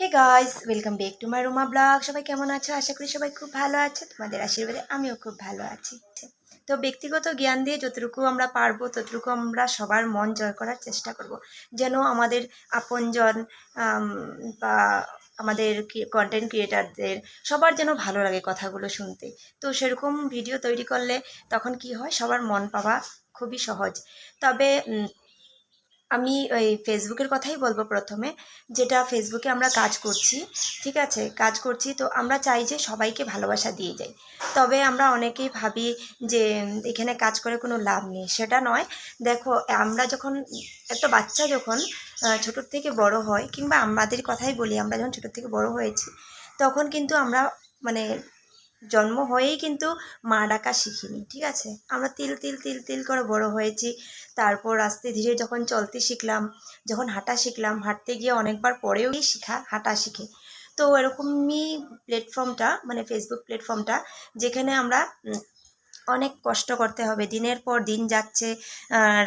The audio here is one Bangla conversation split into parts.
Hey guys welcome back to my Ruma blog সবাই কেমন আছো? আশা করি সবাই খুব ভালো আছে। তোমাদের আশীর্বাদে আমিও খুব ভালো আছি। তো ব্যক্তিগত জ্ঞান দিয়ে যতটুকু আমরা পারব, ততটুকু আমরা সবার মন জয় করার চেষ্টা করব। যেন আমাদের আপনজন বা আমাদের কন্টেন্ট ক্রিয়েটারদের সবার যেন ভালো লাগে কথাগুলো শুনতে। তো সেরকম ভিডিও তৈরি করলে তখন কি হয়? সবার মন পাওয়া খুবই সহজ। তবে আমি ওই ফেসবুকের কথাই বলব প্রথমে, যেটা ফেসবুকে আমরা কাজ করছি, ঠিক আছে? কাজ করছি, তো আমরা চাই যে সবাইকে ভালোবাসা দিয়ে যাই। তবে আমরা অনেকেই ভাবি যে এখানে কাজ করে কোনো লাভ নেই, সেটা নয়। দেখো, আমরা যখন, একটা বাচ্চা যখন ছোটোর থেকে বড় হয়, কিংবা আমাদের কথাই বলি, আমরা যখন ছোটোর থেকে বড় হয়েছি, তখন কিন্তু আমরা মানে জন্ম হয়েই কিন্তু মা ডাকা শিখিনি, ঠিক আছে? আমরা তিল তিল তিল তিল করে বড় হয়েছি। তারপর আস্তে ধীরে যখন চলতে শিখলাম, যখন হাঁটা শিখলাম, হাঁটতে গিয়ে অনেকবার পরেও শেখা, হাঁটা শিখে। তো এরকমই প্ল্যাটফর্মটা মানে ফেসবুক প্ল্যাটফর্মটা যেখানে আমরা অনেক কষ্ট করতে হবে। দিনের পর দিন যাচ্ছে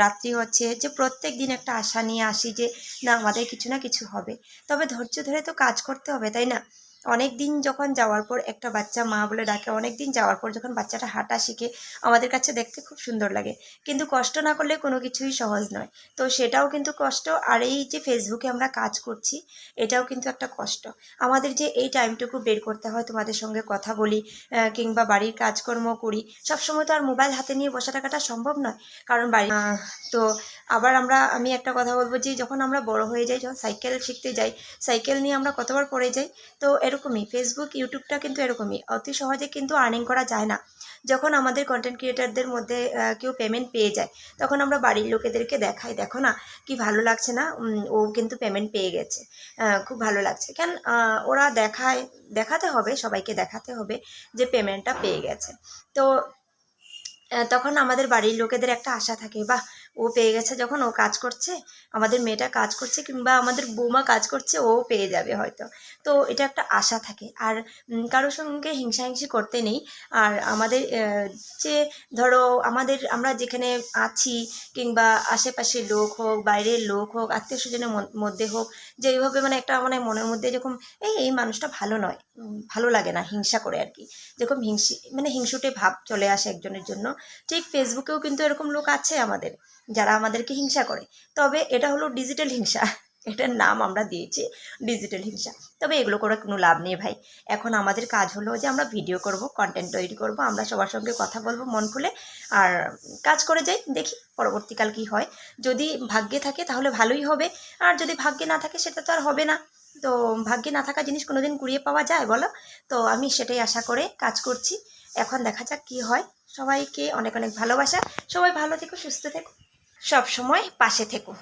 রাত্রি হচ্ছে, যে প্রত্যেক দিন একটা আশা নিয়ে আসি যে, না, আমাদের কিছু না কিছু হবে। তবে ধৈর্য ধরে তো কাজ করতে হবে, তাই না? অনেক দিন যখন যাওয়ার পর একটা বাচ্চা মা বলে ডাকে অনেক দিন যাওয়ার পর যখন বাচ্চাটা হাঁটা শিখে, আমাদের কাছে দেখতে খুব সুন্দর লাগে। কিন্তু কষ্ট না করলে কোনো কিছুই সহজ নয়। তো সেটাও কিন্তু কষ্ট। আর এই যে ফেসবুকে আমরা কাজ করছি, এটাও কিন্তু একটা কষ্ট। আমাদের যে এই টাইমটুকু বের করতে হয়, তোমাদের সঙ্গে কথা বলি কিংবা বাড়ির কাজকর্ম করি, সবসময় তো আর মোবাইল হাতে নিয়ে বসে থাকাটা সম্ভব নয়। কারণ বাড়ি তো আবার আমরা, আমি একটা কথা বলব যে, যখন আমরা বড় হয়ে যাই, যখন সাইকেল শিখতে যাই সাইকেল নিয়ে আমরা কতবার পড়ে যাই, তো এরকমই ফেসবুক ইউটিউবটা কিন্তু এরকমই। অতি সহজে কিন্তু আর্নিং করা যায় না। যখন আমাদের কন্টেন্ট ক্রিয়েটারদের মধ্যে কেউ পেমেন্ট পেয়ে যায়, তখন আমরা বাড়ির লোকেদেরকে দেখাই, দেখো না, কি ভালো লাগছে না? ও কিন্তু পেমেন্ট পেয়ে গেছে। খুব ভালো লাগছে। কেন ওরা দেখায়, দেখাতে হবে, সবাইকে দেখাতে হবে যে পেমেন্টটা পেয়ে গেছে। তো তখন আমাদের বাড়ির লোকেদের একটা আশা থাকে, বাহ ও পেয়ে গেছে যখন ও কাজ করছে, আমাদের মেয়েটা কাজ করছে কিংবা আমাদের বৌমা কাজ করছে, ও পেয়ে যাবে হয়তো। তো এটা একটা আশা থাকে। আর কারোর সঙ্গে হিংসাহিংসি করতে নেই। আর আমাদের যে ধরো আমাদের, আমরা যেখানে আছি কিংবা আশেপাশের লোক হোক, বাইরের লোক হোক, আত্মীয় স্বজনের মধ্যে হোক, যে এইভাবে মানে একটা মানে মনের মধ্যে এরকম এই এই মানুষটা ভালো নয়। ভালো লাগে না হিংসা করে আর কি। যেরকম হিংসি মানে হিংসুটে ভাব চলে আসে একজনের জন্য। ঠিক ফেসবুকেও কিন্তু এরকম লোক আছে আমাদের। যারা আমাদেরকে হিংসা করে। তবে এটা হলো ডিজিটাল হিংসা। এটার নাম আমরা দিয়েছি ডিজিটাল হিংসা। তবে এগুলো করে কোনো লাভ নেই ভাই। এখন আমাদের কাজ হলো যে আমরা ভিডিও করব কন্টেন্ট তৈরি করব, আমরা সবার সঙ্গে কথা বলব মন খুলে আর কাজ করে যাই, দেখি পরবর্তীকাল কি হয়। যদি ভাগ্যে থাকে তাহলে ভালোই হবে। আর যদি ভাগ্যে না থাকে সেটা তো আর হবে না। তো ভাগ্যে না থাকা জিনিস কোনোদিন কুড়িয়ে পাওয়া যায় বলো? তো আমি সেটাই আশা করে কাজ করছি। এখন দেখা যাক কি হয়। সবাইকে অনেক অনেক ভালোবাসা। সবাই ভালো থেকো, সুস্থ থেকো। সব সময় পাশে থেকো।